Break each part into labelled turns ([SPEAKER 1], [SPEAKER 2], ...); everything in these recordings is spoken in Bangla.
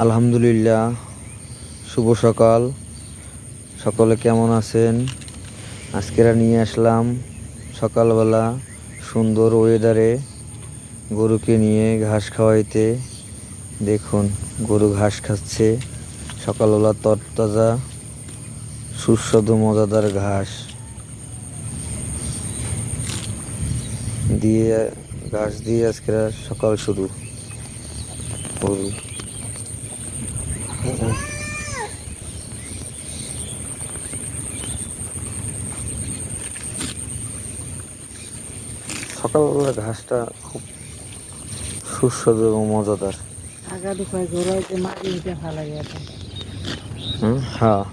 [SPEAKER 1] আলহামদুলিল্লাহ, শুভ সকাল। সকলে কেমন আছেন? আজকেরা নিয়ে আসলাম সকালবেলা সুন্দর ওয়েদারে গরুকে নিয়ে ঘাস খাওয়াইতে। দেখুন, গরু ঘাস খাচ্ছে। সকালবেলা তরতাজা, সুস্বাদু, মজাদার ঘাস। দিয়ে ঘাস দিয়ে আজকের সকাল শুরু। গরু সকালবেলা ঘাসটা খুব সুস্বাদু এবং মজাদার।
[SPEAKER 2] আগা ঘোরাইতে মাটি
[SPEAKER 1] হুম? হ্যাঁ।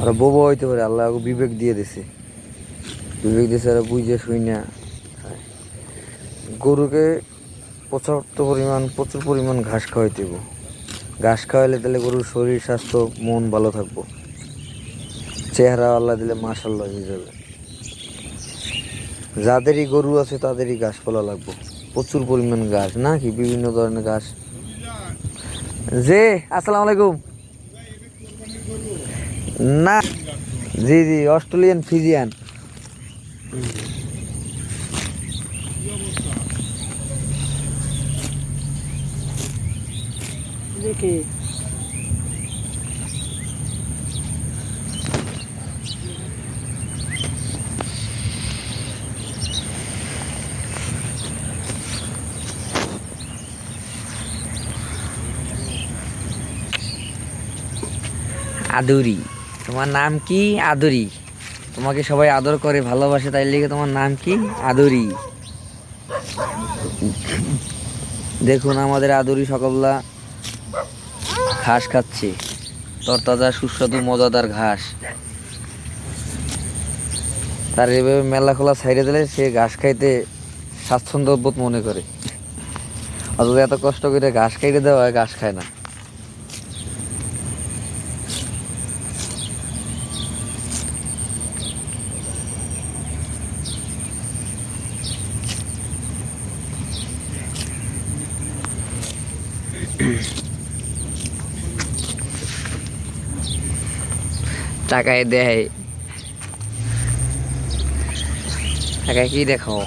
[SPEAKER 1] ওরা বোবা হইতে পারে আল্লাহ বিবেক দিয়ে দিছে। বিবেক দিয়েছে ওরা বুঝে শুই না। গরুকে পর্যাপ্ত পরিমাণ, প্রচুর পরিমাণ ঘাস খাওয়াইতে হইব। ঘাস খাওয়াইলে তাহলে গরুর শরীর, স্বাস্থ্য, মন ভালো থাকব। চেহারা আল্লাহ দিলে মাশাল্লাহ হয়ে যাবে। যাদেরই গরু আছে তাদেরই গাছপালা লাগবো। প্রচুর পরিমাণ গাছ নাকি বিভিন্ন ধরনের গাছ যে আসসালামু আলাইকুম। না, জি জি, অস্ট্রেলিয়ান ফিজিয়ান।
[SPEAKER 2] দেখি।
[SPEAKER 1] আদুরি। তোমার নাম কি? আদুরি। তোমাকে সবাই আদর করে, ভালোবাসে, তাই লিগে তোমার নাম কি? আদুরি। দেখুন, আমাদের আদুরি সকলা ঘাস খাচ্ছে। তরতাজা, সুস্বাদু, মজাদার ঘাস। তার এভাবে মেলা খোলা ছাইড়ে দিলে সে ঘাস খাইতে স্বাচ্ছন্দ্য বোধ মনে করে। অথচ এত কষ্ট করে ঘাস খাইতে দেওয়া হয়, ঘাস খায় না। টাকায় দেয় টাকায় কি দেখাও